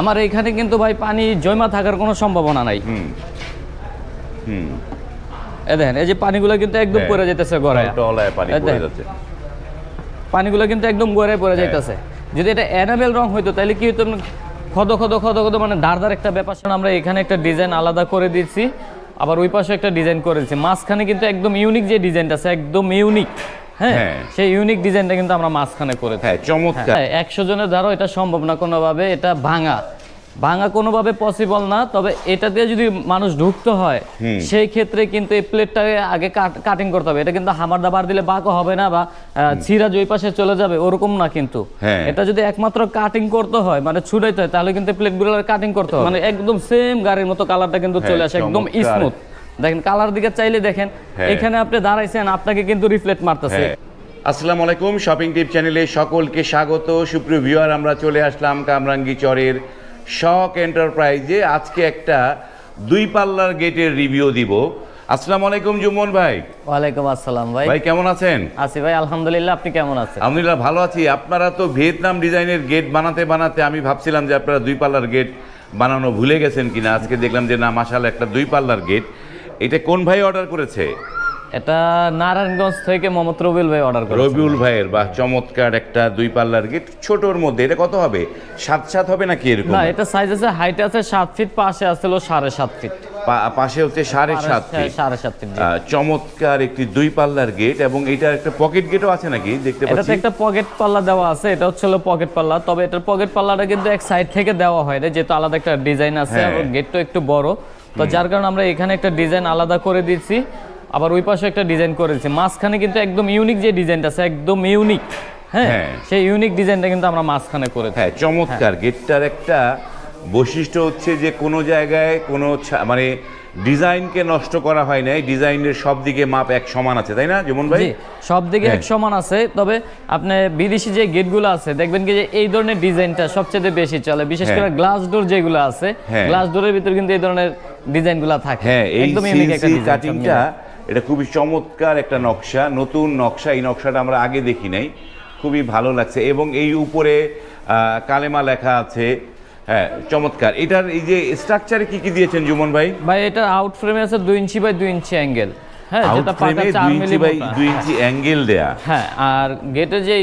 আমার এখানে কিন্তু ভাই পানি জমা থাকার কোনো সম্ভাবনা নাই। হুম। এ দেখেন এই যে পানিগুলো কিন্তু একদম হ্যাঁ। পড়ে যেতেছে গড়ায়। পানি এই পড়ে যাচ্ছে। পানিগুলো কিন্তু একদম গড়ে পড়ে হ্যাঁ। যাইতেছে। যদি এটা এনামেল রং হইতো তাহলে কি হতো খদ খদ খদ খদ মানে ধার ধার একটা ব্যাপার ছিল। আমরা এখানে একটা ডিজাইন আলাদা করে দিচ্ছি। আবার ওই পাশে একটা ডিজাইন করে দিচ্ছি। মাঝখানে কিন্তু একদম ইউনিক যে ডিজাইনটা আছে একদম ইউনিক হ্যাঁ হ্যাঁ। সেই ইউনিক ডিজাইনটা কিন্তু আমরা মাঝখানে করে হ্যাঁ চমৎকার। হ্যাঁ একশো জনের এটা সম্ভব না কোনোভাবে এটা ভাঙা। ভাঙা কোনোভাবে পসিবল না তবে এটা দিয়ে যদি মানুষ ঢুকতে হয় সেই ক্ষেত্রে কিন্তু এই প্লেটটাকে আগে কাটিং করতে হবে। এটা কিন্তু হামার দাবার দিলে বাঁকও হবে না বা ছিঁড়া ওই পাশে চলে যাবে ওরকম না কিন্তু। হ্যাঁ। এটা যদি একমাত্র কাটিং করতে হয় মানে ছুটাইতে হয় তাহলে কিন্তু প্লেটগুলো কাটিং করতে হবে। মানে একদম সেম গাড়ির মতো কালারটা কিন্তু চলে হ্যাঁ, আসে একদম স্মুথ দেখেন কালার দিকে চাইলে দেখেন হ্যাঁ। এখানে আপনি দাঁড়াইছেন আপনাকে কিন্তু রিফ্লেক্ট মারতেছে। আসসালামু আলাইকুম শপিং টিপ চ্যানেলে সকলকে স্বাগত। সুপ্রিয় ভিউয়ার আমরা চলে আসলাম কামরাঙ্গি চরের শক এন্টারপ্রাইজে আজকে একটা দুই পাল্লার গেটের রিভিউ দিব। আসসালামু আলাইকুম জুমন ভাই। ওয়ালাইকুম আসসালাম ভাই। ভাই কেমন আছেন? আছি ভাই আলহামদুলিল্লাহ আপনি কেমন আছেন? আলহামদুলিল্লাহ ভালো আছি। আপনারা তো ভিয়েতনাম ডিজাইনের গেট বানাতে বানাতে আমি ভাবছিলাম যে আপনারা দুই পাল্লার গেট বানানো ভুলে গেছেন কিনা। আজকে দেখলাম যে না মাসাল একটা দুই পাল্লার গেট এটা কোন ভাই অর্ডার করেছে? এটা নারায়ণগঞ্জ থেকে মোহাম্মদ রবিউল ভাই অর্ডার করেছে। রবিউল ভাইয়ের বা চমৎকার একটা দুই পাল্লার গেট। ছোটর মধ্যে এটা কত হবে? সাত সাত হবে নাকি এরকম? না এটা সাইজ আছে হাইট আছে সাত ফিট পাশে আসছিল সাড়ে সাত ফিট পাশে হচ্ছে সাড়ে সাত ফিট সাড়ে সাত ফিট চমৎকার একটি দুই পাল্লার গেট এবং এটার একটা পকেট গেটও আছে নাকি? দেখতে এটাতে পাচ্ছি। একটা পকেট পাল্লা দেওয়া আছে এটা হচ্ছে পকেট পাল্লা। তবে এটার পকেট পাল্লাটা কিন্তু এক সাইড থেকে দেওয়া হয় না যেহেতু আলাদা একটা ডিজাইন আছে হ্যাঁ। গেটটা একটু বড়। তো যার কারণে আমরা এখানে একটা ডিজাইন আলাদা করে দিচ্ছি আবার ওই পাশে একটা ডিজাইন করে দিচ্ছি মাঝখানে কিন্তু একদম ইউনিক যে ডিজাইনটা আছে একদম ইউনিক হ্যাঁ? হ্যাঁ। সেই ইউনিক ডিজাইনটা কিন্তু আমরা মাঝখানে করে হ্যাঁ চমৎকার। গেটটার একটা বৈশিষ্ট্য হচ্ছে যে কোনো জায়গায় কোনো মানে ডিজাইনকে নষ্ট করা হয় নাই। ডিজাইনের সব দিকে মাপ এক সমান আছে তাই না যেমন ভাই? সব দিকে হ্যাঁ। এক সমান আছে। তবে আপনি বিদেশি যে গেটগুলো আছে দেখবেন কি যে এই ধরনের ডিজাইনটা সবচেয়ে বেশি চলে। বিশেষ হ্যাঁ। করে গ্লাস ডোর যেগুলো আছে হ্যাঁ। গ্লাস ডোরের ভিতরে কিন্তু এই ধরনের ডিজাইনগুলো থাকে। হ্যাঁ এই সিএনসি কাটিংটা এটা খুবই চমৎকার একটা নকশা নতুন নকশা এই নকশাটা আমরা আগে দেখি নাই। খুবই ভালো লাগছে। এবং এই উপরে কালেমা লেখা আছে। হ্যাঁ চমৎকার। এটার এই যে স্ট্রাকচারে কি কি দিয়েছেন জুমন ভাই? ভাই এটা আউট ফ্রেমে আছে দুই ইঞ্চি বাই দুই ইঞ্চি অ্যাঙ্গেল হ্যাঁ যেটা পাকা ফ্রেমে চার দুই ইঞ্চি মিলি বাই মোটা। ইঞ্চি অ্যাঙ্গেল দেয়া। হ্যাঁ আর গেটের যে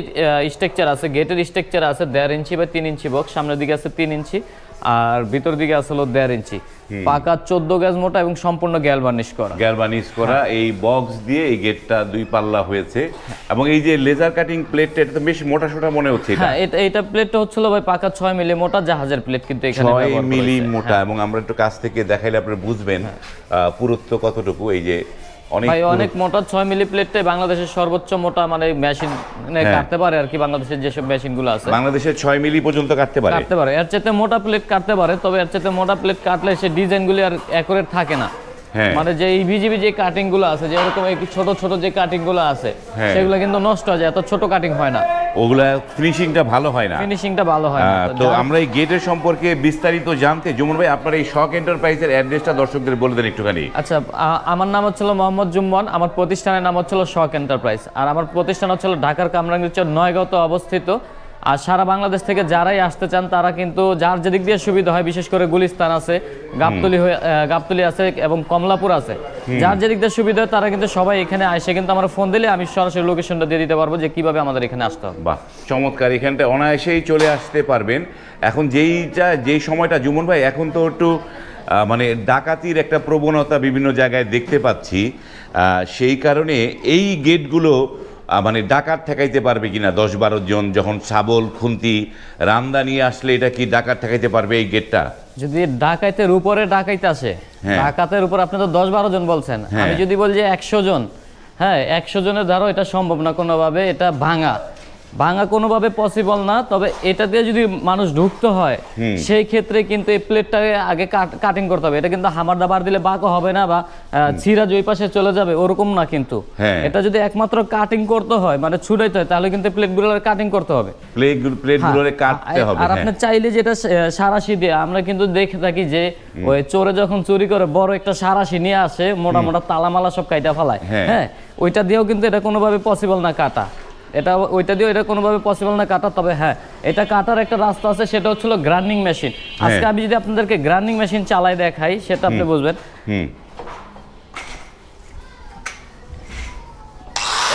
স্ট্রাকচার আছে গেটের স্ট্রাকচার আছে দেড় ইঞ্চি বা তিন ইঞ্চি বক্স সামনের দিকে আছে তিন ইঞ্চি। আর ভিতর দিকে আছে হলো দেড় ইঞ্চি। পাকা চোদ্দ গ্যাস মোটা এবং সম্পূর্ণ গ্যালবার্নিশ করা। গ্যালভানিজ করা এই বক্স দিয়ে এই গেটটা দুই পাল্লা হয়েছে। এবং এই যে লেজার কাটিং প্লেটটা এটা তো বেশ মোটা সোটা মনে হচ্ছে এটা। হ্যাঁ এটা এটা প্লেটটা হচ্ছিল ভাই পাকা ছয় মিলি মোটা জাহাজের প্লেট কিন্তু এখানে ছয় মিলি মোটা এবং আমরা একটু কাছ থেকে দেখাইলে আপনি বুঝবেন আহ, পুরুত্ব কতটুকু। এই যে অনেক ভাই অনেক মোটা মিলি প্লেটটাই বাংলাদেশের সর্বোচ্চ মোটা মানে মেশিন হ্যাঁ। কাটতে পারে আর কি বাংলাদেশের যেসব মেশিনগুলো আছে। বাংলাদেশের মিলি পর্যন্ত কাটতে পারে। কাটতে পারে। এর চাইতে মোটা প্লেট কাটতে পারে তবে এর চাইতে মোটা প্লেট কাটলে সে ডিজাইনগুলি আর অ্যাকুরেট থাকে না। হ্যাঁ। মানে যে ইভিজিবি যে কাটিংগুলো আছে যে এরকম ছোট ছোট যে কাটিংগুলো আছে হ্যাঁ। সেগুলো কিন্তু নষ্ট হয়ে যায় এত ছোট কাটিং হয় না। ওগুলা ফিনিশিংটা ভালো হয় না। ফিনিশিংটা ভালো হয় না। তো আমরা এই গেটের সম্পর্কে বিস্তারিত জানতে জুমন ভাই আপনার এই শক এন্টারপ্রাইজের অ্যাড্রেসটা দর্শকদের বলে দেন একটুখানি। আচ্ছা আমার নাম হচ্ছিল মোহাম্মদ জুম্মন আমার প্রতিষ্ঠানের নাম হচ্ছিল শক এন্টারপ্রাইজ আর আমার প্রতিষ্ঠান হচ্ছিল ঢাকার কামরাঙ্গীর নয়গত অবস্থিত। আর সারা বাংলাদেশ থেকে যারাই আসতে চান তারা কিন্তু যার যেদিক দিয়ে সুবিধা হয় বিশেষ করে গুলিস্তান আছে গাবতলি হয়ে গাবতলি আছে এবং কমলাপুর আছে যার যেদিক দিয়ে সুবিধা হয় তারা কিন্তু সবাই এখানে আসে। কিন্তু আমার ফোন দিলে আমি সরাসরি লোকেশনটা দিয়ে দিতে পারব যে কীভাবে আমাদের এখানে আসতে হবে। বাহ চমৎকার। এখানটা অনায়াসেই চলে আসতে পারবেন। এখন যেইটা যেই সময়টা জুমন ভাই এখন তো একটু মানে ডাকাতির একটা প্রবণতা বিভিন্ন জায়গায় দেখতে পাচ্ছি। সেই কারণে এই গেটগুলো মানে ডাকাত ঠেকাইতে পারবে কিনা দশ বারো জন যখন শাবল খুন্তি রান্দা নিয়ে আসলে এটা কি ডাকাত ঠেকাইতে পারবে এই গেটটা যদি ডাকাইতের উপরে ডাকাইতে আসে হ্যাঁ। ডাকাতের উপর আপনি তো দশ বারো জন বলছেন হ্যাঁ। আমি যদি বলি যে একশো জন হ্যাঁ একশো জনের দ্বারা এটা সম্ভব না কোনোভাবে এটা ভাঙা ভাঙা কোনোভাবে পসিবল না তবে এটা দিয়ে যদি মানুষ ঢুকতে হয় সেই ক্ষেত্রে কিন্তু এই প্লেটটাকে আগে কাটিং করতে হবে। এটা কিন্তু হামার দাবার দিলে বাঁকও হবে না বা যে ওই পাশে চলে যাবে ওরকম না কিন্তু। হ্যাঁ। এটা যদি একমাত্র কাটিং করতে হয় মানে ছুটাইতে হয় তাহলে কিন্তু প্লেটগুলো কাটিং করতে হবে। কাটতে হ্যাঁ, হবে আর হ্যাঁ। আপনি চাইলে যেটা সারাশি দিয়ে আমরা কিন্তু দেখে থাকি যে ওই চোরে যখন চুরি করে বড় একটা সারাশি নিয়ে আসে মোটা মোটা তালামালা সব কাইটা ফেলায়। হ্যাঁ। ওইটা দিয়েও কিন্তু এটা কোনোভাবে পসিবল না কাটা। এটা ওইটা দিয়ে এটা কোনোভাবে পসিবল না কাটা তবে হ্যাঁ এটা কাটার একটা রাস্তা আছে সেটা হচ্ছিল গ্রাইন্ডিং মেশিন আজকে আমি যদি আপনাদেরকে গ্রাইন্ডিং মেশিন চালাই দেখাই সেটা আপনি বুঝবেন। হুম।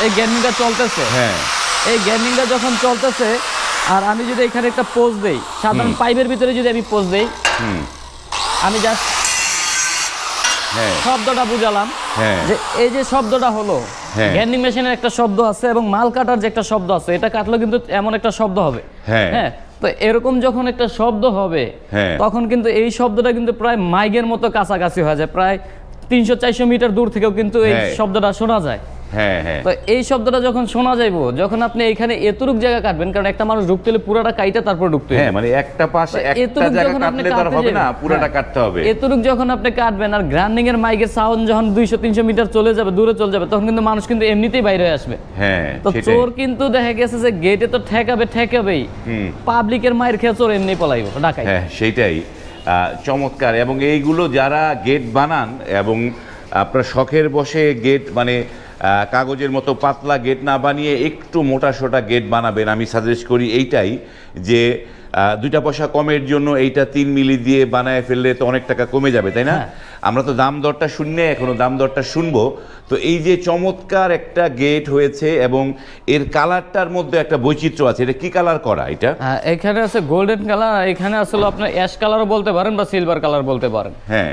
এই গ্যান্ডিংটা চলতেছে। হ্যাঁ। এই গ্যান্ডিংটা যখন চলতেছে আর আমি যদি এখানে একটা পোজ দেই সাধারণ পাইপের ভিতরে যদি আমি পোজ দেই হুম। আমি জাস্ট হ্যাঁ। শব্দটা বুঝালাম। যে এই যে শব্দটা হলো হ্যাঁ। গ্যান্ডিং মেশিনের একটা শব্দ আছে এবং মাল কাটার যে একটা শব্দ আছে এটা কাটলে কিন্তু এমন একটা শব্দ হবে হ্যাঁ। হ্যাঁ তো এরকম যখন একটা শব্দ হবে হ্যাঁ। তখন কিন্তু এই শব্দটা কিন্তু প্রায় মাইগের মতো কাছাকাছি হয়ে যায় প্রায় তিনশো চারশো মিটার দূর থেকেও কিন্তু এই হ্যাঁ। শব্দটা শোনা যায় হ্যাঁ হ্যাঁ। তো এই শব্দটা যখন শোনা যাইবো যখন আপনি এখানে এতটুক জায়গা কাটবেন কারণ একটা মানুষ ঢুকতে হলে পুরোটা কাইটা তারপর ঢুকতে হ্যাঁ মানে একটা পাশে একটা জায়গা কাটলে তার হবে না পুরোটা হ্যাঁ। কাটতে হবে। এতটুক যখন আপনি কাটবেন আর গ্রাইন্ডিং এর মাইকের সাউন্ড যখন দুইশো তিনশো মিটার চলে যাবে দূরে চলে যাবে তখন কিন্তু মানুষ কিন্তু এমনিতেই বাইরে আসবে। হ্যাঁ তো চোর কিন্তু দেখা গেছে যে গেটে তো ঠেকাবে ঠেকাবেই। পাবলিকের মায়ের খেয়ে চোর এমনি পলাইব ডাকাই হ্যাঁ সেইটাই চমৎকার। এবং এইগুলো যারা গেট বানান এবং আপনার শখের বসে গেট মানে কাগজের মতো পাতলা গেট না বানিয়ে একটু মোটা সোটা গেট বানাবেন। আমি সাজেস্ট করি এইটাই যে দুইটা পয়সা কমের জন্য এইটা তিন মিলি দিয়ে বানায় ফেললে তো অনেক টাকা কমে যাবে তাই না? হ্যাঁ। আমরা তো দাম দরটা শুনলে এখনও দাম দরটা শুনব। তো এই যে চমৎকার একটা গেট হয়েছে এবং এর কালারটার মধ্যে একটা বৈচিত্র্য আছে। এটা কি কালার করা এটা? হ্যাঁ এখানে আছে গোল্ডেন কালার এখানে আসলে আপনার অ্যাশ কালারও বলতে পারেন বা সিলভার কালার বলতে পারেন। হ্যাঁ।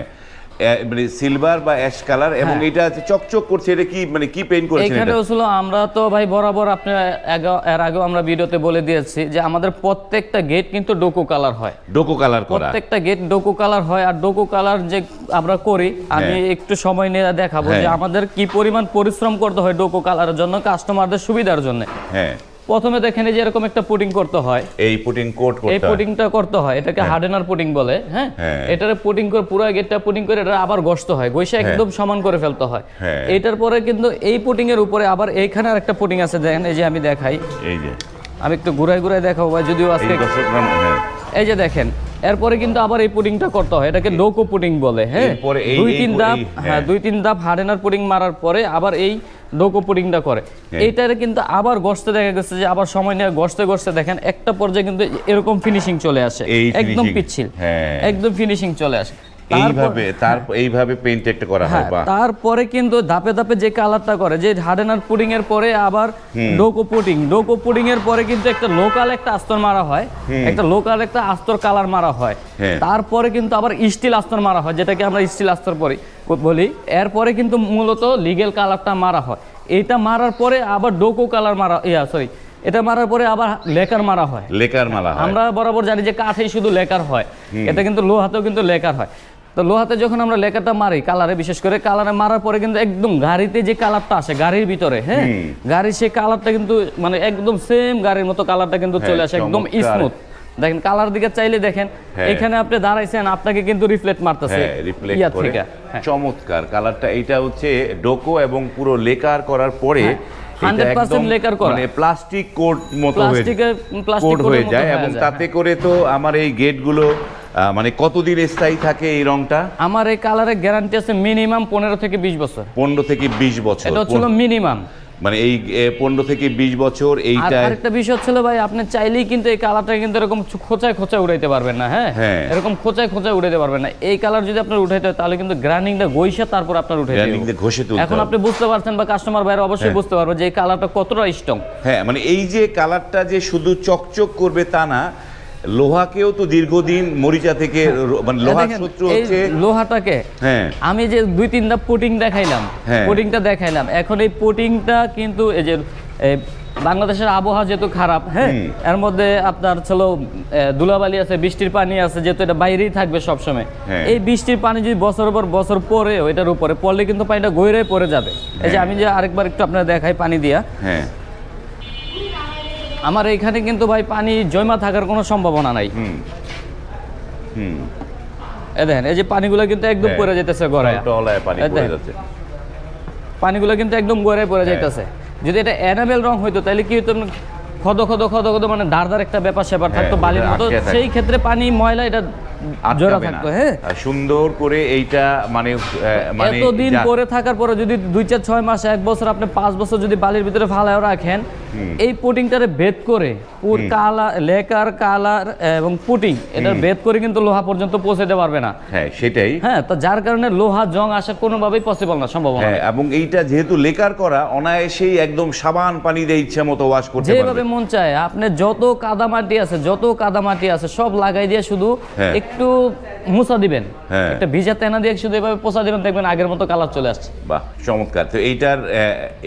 মানে সিলভার বা অ্যাশ কালার এবং হ্যাঁ। এটা চকচক করছে এটা কি মানে কি পেইন্ট করেছেন এটা আমরা তো ভাই বরাবর আপনি এর আগেও আমরা ভিডিওতে বলে দিয়েছি যে আমাদের প্রত্যেকটা গেট কিন্তু ডোকো কালার হয় ডোকো কালার করা প্রত্যেকটা গেট ডোকো কালার হয় আর ডোকো কালার যে আমরা করি আমি হ্যাঁ। একটু সময় নিয়ে দেখাবো যে হ্যাঁ। আমাদের কি পরিমাণ পরিশ্রম করতে হয় ডোকো কালারের জন্য কাস্টমারদের সুবিধার জন্য হ্যাঁ প্রথমে দেখেন এই যে এরকম একটা পুটিং করতে হয়। এই পুটিং কোট করতে হয়। পুটিংটা করতে হয়। এটাকে হার্ডেনার পুটিং বলে হ্যাঁ? হ্যাঁ। এটারে পুটিং করে পুরো গেটটা পুটিং করে এটা আবার গসতে হয়। গইসা একদম সমান করে ফেলতে হয়। হ্যাঁ। এটার পরে কিন্তু এই পুটিং এর উপরে আবার এইখানে আরেকটা পুটিং আছে দেখেন এই যে আমি দেখাই। এই যে। আমি একটু ঘুরাই ঘুরাই দেখাবো ভাই যদিও এই আজকে হ্যাঁ। এই যে দেখেন এরপরে কিন্তু আবার এই পুডিংটা করতে হয়। এটাকে ডোকো পুডিং বলে হ্যাঁ? দুই তিন পু- ধাপ হ্যাঁ হ্যাঁ। দুই তিন ধাপ হার্ডেনার পুডিং মারার পরে আবার এই ডোকো পুডিংটা করে। এইটার এইটারে কিন্তু আবার গসতে দেখা গেছে যে আবার সময় নিয়ে গসতে গসতে দেখেন একটা পর্যায়ে কিন্তু এরকম ফিনিশিং চলে আসে। একদম পিচ্ছিল। হ্যাঁ। একদম ফিনিশিং চলে আসে। এইভাবে তার এইভাবে করা হয় হ্যাঁ বা তারপরে কিন্তু ধাপে ধাপে যে কালারটা করে যে হার্ডেনার পুডিং এর পরে আবার ডোকো পুডিং ডোকো পুডিং এর পরে কিন্তু একটা লোকাল একটা আস্তর মারা হয়। একটা লোকাল একটা আস্তর কালার মারা হয়। হ্যাঁ। তারপরে কিন্তু আবার স্টিল আস্তর মারা হয় যেটাকে আমরা স্টিল আস্তর পরি বলি। এরপরে কিন্তু মূলত লিগেল কালারটা মারা হয়। এটা মারার পরে আবার ডোকো কালার মারা ইয়া সরি এটা মারার পরে আবার লেকার মারা হয়। লেকার হয়। আমরা বরাবর জানি যে কাঠেই শুধু লেকার হয়। এটা কিন্তু লোহাতেও কিন্তু লেকার হয়। তো লোহাতে যখন আমরা লেকারটা মারি কালারে বিশেষ করে কালারে মারার পরে কিন্তু একদম গাড়িতে যে কালারটা আসে গাড়ির ভিতরে হ্যাঁ গাড়ির সেই কালারটা কিন্তু মানে একদম সেম গাড়ির মতো কালারটা কিন্তু চলে হ্যাঁ, আসে একদম। স্মুথ দেখেন কালার দিকে চাইলে দেখেন হ্যাঁ। এখানে আপনি দাঁড়াইছেন আপনাকে কিন্তু রিফ্লেক্ট মারতেছে হ্যাঁ ইয়া থেকে। চমৎকার কালারটা এটা হচ্ছে ডোকো এবং পুরো লেকার করার পরে এটা 100% একদম লেকার করা। মানে প্লাস্টিক কোট মতো প্লাস্টিকের প্লাস্টিক কোট হয়ে যায়। এবং তাতে করে তো আমার এই গেটগুলো মানে কতদিন স্থায়ী থাকে এই রংটা? আমার এই কালারের গ্যারান্টি আছে মিনিমাম পনেরো থেকে বিশ বছর। পনেরো থেকে বিশ বছর। এটা হচ্ছিল মিনিমাম মানে এই পনেরো থেকে বিশ বছর এইটা আরেকটা বিষয় ছিল ভাই আপনি চাইলেই কিন্তু এই কালারটা কিন্তু এরকম খোঁচায় খোঁচায় উড়াইতে পারবেন না হ্যাঁ? হ্যাঁ। এরকম খোঁচায় খোঁচায় পারবেন না। এই কালার যদি আপনার উঠাইতে হয় তাহলে কিন্তু গ্রাইন্ডিংটা গইসা তারপর আপনার উঠাইতে ঘষে তুলতে এখন আপনি বুঝতে পারছেন বা কাস্টমার বাইরে অবশ্যই হ্যাঁ। বুঝতে পারবে যে এই কালারটা কতটা স্ট্রং হ্যাঁ মানে এই যে কালারটা যে শুধু চকচক করবে তা না লোহাকেও তো দীর্ঘদিন মরিচা থেকে মানে লোহার শত্রু হচ্ছে লোহাটাকে হ্যাঁ আমি যে দুই তিনটা পুটিং দেখাইলাম হ্যাঁ। পুটিংটা দেখাইলাম এখন এই পুটিংটা কিন্তু এই যে বাংলাদেশের আবহাওয়া যেহেতু খারাপ হ্যাঁ। এর মধ্যে আপনার চলো ধুলাবালি আছে বৃষ্টির পানি আছে যেহেতু এটা বাইরেই থাকবে সবসময় হ্যাঁ। এই বৃষ্টির পানি যদি বছর পর বছর পরে এটার উপরে পড়লে কিন্তু পানিটা গইরে পড়ে যাবে এই যে হ্যাঁ। আমি যে আরেকবার একটু আপনার দেখাই পানি দিয়া হ্যাঁ আমার এখানে কিন্তু ভাই পানি জমা থাকার কোনো সম্ভাবনা নাই। হুম। দেখেন এই যে পানিগুলো কিন্তু একদম হ্যাঁ। পড়ে যেতেছে গড়ায়। পানি পড়ে যাচ্ছে। পানিগুলো কিন্তু একদম গড়ে পড়ে হ্যাঁ। যাইতেছে। যদি এটা এনামেল রং হইতো তাহলে কি না, খদ খদ খদ খদ মানে ধার ধার একটা ব্যাপার স্যাপার থাকতো হ্যাঁ, বালির ওটা মতো সেই ক্ষেত্রে পানি ময়লা এটা জোড়া থাকতো হ্যাঁ। সুন্দর করে এইটা মানে মানে এতদিন পরে থাকার পরে যদি দুই চার ছয় মাস এক বছর আপনি পাঁচ বছর যদি বালির ভিতরে ফালায় রাখেন এই পুটিংটারে ভেদ করে পুর কালার লেকার কালার এবং পুটিং এটা ভেদ করে কিন্তু লোহা পর্যন্ত পৌঁছাতে পারবে না। হ্যাঁ সেটাই। হ্যাঁ তো যার কারণে লোহা জং আসা কোনোভাবেই পসিবল না সম্ভব না। হ্যাঁ এবং এইটা যেহেতু লেকার করা অনায়াসেই একদম সাবান পানি দিয়ে ইচ্ছা মতো ওয়াশ করতে পারবে। যেভাবে মন চায় আপনি যত কাদামাটি আছে যত কাদামাটি আছে সব লাগাই দিয়ে শুধু হ্যাঁ। একটু মুছা দিবেন। হ্যাঁ। একটা ভিজা তেনা দিয়ে শুধু এভাবে পোষা দিবেন দেখবেন আগের মতো কালার চলে আসছে। বাহ চমৎকার। তো এইটার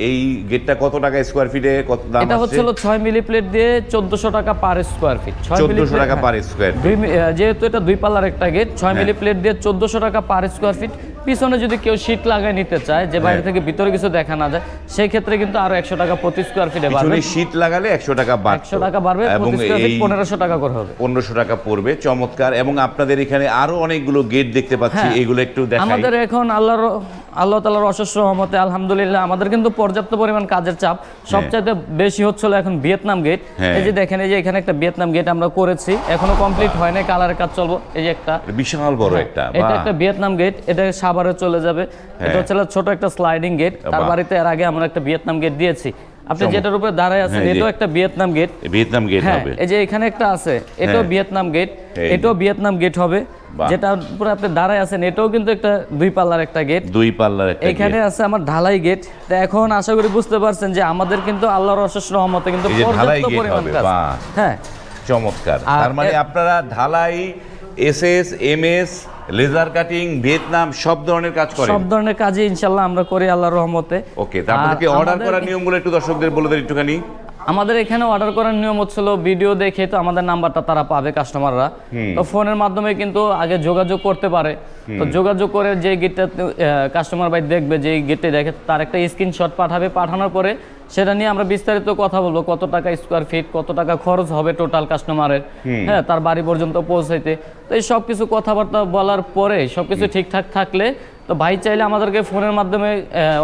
এই গেটটা কত টাকা স্কোয়ার ফিটে কত দাম এটা হচ্ছে হলো ছয় মিলি প্লেট দিয়ে চোদ্দশো টাকা পার স্কোয়ার ফিট 1400 টাকা হ্যাঁ। দুই মি- আহ, যেহেতু এটা দুই পাল্লার একটা গেট ছয় মিলি হ্যাঁ। প্লেট দিয়ে চোদ্দশো টাকা পার স্কোয়ার ফিট পিছনে যদি কেউ লাগায় নিতে চায় যে বাইরে হ্যাঁ। থেকে ভিতরে কিছু দেখা না যায় সেই ক্ষেত্রে কিন্তু আরও একশো টাকা প্রতি স্কোয়ার ফিটে বাড়বে শীট লাগালে একশো টাকা বাড়বে একশো টাকা বাড়বে এবং প্রতি স্কোয়ার ফিট এই পনেরোশো টাকা করে হবে পনেরোশো টাকা পড়বে চমৎকার এবং আপনাদের এখানে আরও অনেকগুলো গেট দেখতে পাচ্ছি হ্যাঁ। এগুলো একটু দেখাই আমাদের এখন আল্লাহর আল্লাহ তালার অশেষ সহমতে আলহামদুলিল্লাহ আমাদের কিন্তু পর্যাপ্ত পরিমাণ কাজের চাপ। সবচাইতে বেশি হচ্ছিল এখন ভিয়েতনাম গেট হ্যাঁ। এই যে দেখেন এই যে এখানে একটা ভিয়েতনাম গেট আমরা করেছি এখনও কমপ্লিট হয় না কালার কাজ চলবো। এই যে একটা। বিশাল বড় একটা হ্যাঁ, এটা একটা ভিয়েতনাম গেট এটা সাভারে চলে যাবে। এটা হচ্ছে ছোট একটা স্লাইডিং গেট তার বাড়িতে এর আগে আমরা একটা ভিয়েতনাম গেট দিয়েছি। আপনি যেটার উপরে দাঁড়ায় আছেন হ্যাঁ, এটাও একটা ভিয়েতনাম গেট। ভিয়েতনাম গেট হ্যাঁ হবে। এই যে এখানে একটা আছে এটাও হ্যাঁ। ভিয়েতনাম গেট এটাও ভিয়েতনাম গেট হবে। যেটা উপরে আপনি দাঁড়ায় আছেন এটাও কিন্তু একটা দুই পাল্লার একটা গেট। দুই পাল্লার একটা এখানে আছে আমার ঢালাই গেট। তো এখন আশা করি বুঝতে পারছেন যে আমাদের কিন্তু আল্লাহর অশেষ রহমতে কিন্তু পর্যাপ্ত পরিমাণ কাজ। হ্যাঁ। চমৎকার। আর তার মানে আপনারা ঢালাই SS MS laser cutting Vietnam সব ধরনের কাজ করে সব ধরনের কাজই ইনশাল্লাহ আমরা করি আল্লাহর রহমতে। ওকে তারপরে কি অর্ডার করার নিয়মগুলো একটু দর্শকদের বলে দেন একটুখানি? আমাদের এখানে অর্ডার করার নিয়ম হচ্ছিল ভিডিও দেখে তো আমাদের নাম্বারটা তারা পাবে কাস্টমাররা তো ফোনের মাধ্যমে কিন্তু আগে যোগাযোগ করতে পারে। তো যোগাযোগ করে যে গেটটা কাস্টমার ভাই দেখবে যে গেটে দেখে তার একটা স্ক্রিনশট পাঠাবে। পাঠানোর পরে সেটা নিয়ে আমরা বিস্তারিত কথা বলব। কত টাকা স্কোয়ার ফিট কত টাকা খরচ হবে টোটাল কাস্টমারের হ্যাঁ তার বাড়ি পর্যন্ত পৌঁছাইতে। তো এই সব কিছু কথাবার্তা বলার পরে সব কিছু ঠিকঠাক থাকলে তো ভাই চাইলে আমাদেরকে ফোনের মাধ্যমে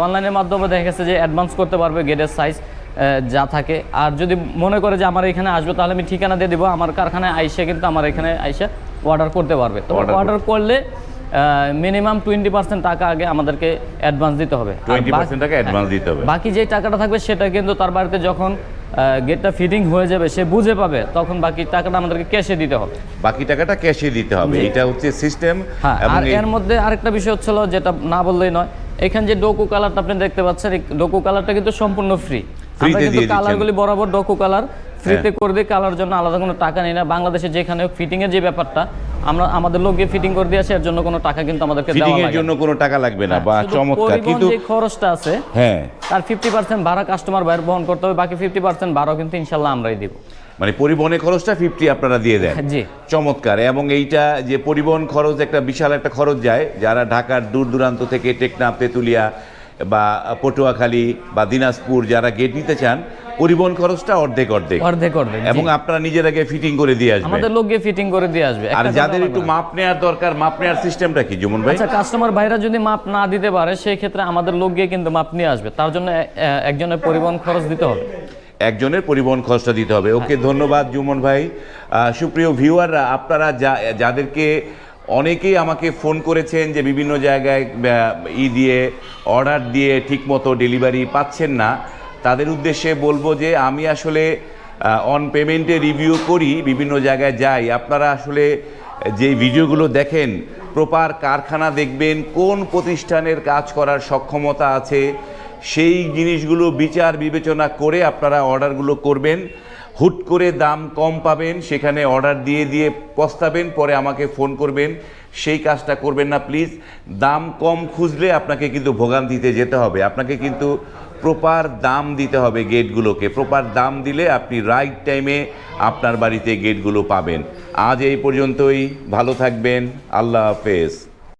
অনলাইনের মাধ্যমে দেখা গেছে যে অ্যাডভান্স করতে পারবে গেটের সাইজ যা থাকে। আর যদি মনে করে যে আমার এখানে আসবে তাহলে আমি ঠিকানা দিয়ে দিব। আমার কারখানায় আইসে কিন্তু আমার এখানে আইসে অর্ডার করতে পারবে। তো অর্ডার করলে মিনিমাম টোয়েন্টি পার্সেন্ট টাকা আগে আমাদেরকে অ্যাডভান্স দিতে হবে। বাকি- টাকা advance দিতে হবে। বাকি যে টাকাটা থাকবে সেটা কিন্তু তার বাড়িতে যখন গেটটা ফিটিং হয়ে যাবে সে বুঝে পাবে তখন বাকি টাকাটা আমাদেরকে ক্যাশে দিতে হবে। বাকি টাকাটা ক্যাশে দিতে হবে। এটা হচ্ছে সিস্টেম হ্যাঁ আর এর মধ্যে আরেকটা বিষয় হচ্ছিল যেটা না বললেই নয় এখানে যে ডোকু কালারটা আপনি দেখতে পাচ্ছেন ডোকু কালারটা কিন্তু সম্পূর্ণ ফ্রি আমরা কিন্তু। কালারগুলি বরাবর ডোকু কালার ফ্রিতে হ্যাঁ। করে দিই কালার জন্য আলাদা কোনো টাকা নেই না। বাংলাদেশে যেখানে ফিটিং এর যে ব্যাপারটা আমরা আমাদের ফিটিং করে দিয়ে আসে এর জন্য কোনো টাকা কিন্তু আমাদেরকে দেওয়া এর লাগে হ্যাঁ, জন্য কোনো টাকা লাগবে না বা চমৎকার। কিন্তু যে খরচটা আছে হ্যাঁ। তার ফিফটি পার্সেন্ট ভাড়া কাস্টমার বাইর বহন করতে হবে বাকি ফিফটি পার্সেন্ট ভাড়াও কিন্তু ইনশাল্লাহ আমরাই দিব। মানে পরিবহনের খরচটা ফিফটি আপনারা দিয়ে দেন। জি। চমৎকার। এবং এইটা যে পরিবহন খরচ একটা বিশাল একটা খরচ যায় যারা ঢাকার দূর দূরান্ত থেকে টেকনাফ তেঁতুলিয়া বা পটুয়াখালী বা দিনাজপুর যারা গেট নিতে চান পরিবহন খরচটা অর্ধেক অর্ধেক। অর্ধেক অর্ধেক এবং আপনারা নিজেরাকে ফিটিং করে দিয়ে আসবেন। আমাদের লোক গিয়ে ফিটিং করে দিয়ে আসবে। আর যাদের একটু মাপ নেওয়ার দরকার মাপ নেওয়ার সিস্টেমটা কি জুমন ভাই? আচ্ছা কাস্টমার ভাইরা যদি মাপ না দিতে পারে সেই ক্ষেত্রে আমাদের লোক গিয়ে কিন্তু মাপ নিয়ে আসবে। তার জন্য একজনের পরিবহন খরচ দিতে হবে। একজনের পরিবহন খরচটা দিতে হবে। ওকে ধন্যবাদ জুমন ভাই। সুপ্রিয় ভিউয়াররা আপনারা যা যাদেরকে অনেকেই আমাকে ফোন করেছেন যে বিভিন্ন জায়গায় ই দিয়ে, অর্ডার দিয়ে ঠিকমতো ডেলিভারি পাচ্ছেন না। তাদের উদ্দেশ্যে বলব যে আমি আসলে অন পেমেন্টে রিভিউ করি, বিভিন্ন জায়গায় যাই। আপনারা আসলে যে ভিডিওগুলো দেখেন প্রপার কারখানা দেখবেন, কোন প্রতিষ্ঠানের কাজ করার সক্ষমতা আছে, সেই জিনিসগুলো বিচার বিবেচনা করে আপনারা অর্ডারগুলো করবেন। হুট করে দাম কম পাবেন, সেখানে অর্ডার দিয়ে দিয়ে পস্তাবেন, পরে আমাকে ফোন করবেন। সেই কাজটা করবেন না, প্লিজ। দাম কম খুঁজলে আপনাকে কিন্তু ভোগান্তিতে যেতে হবে। আপনাকে কিন্তু প্রপার দাম দিতে হবে গেটগুলোকে। প্রপার দাম দিলে আপনি রাইট টাইমে আপনার বাড়িতে গেটগুলো পাবেন। আজ এই পর্যন্তই। ভালো থাকবেন। আল্লাহ হাফেজ।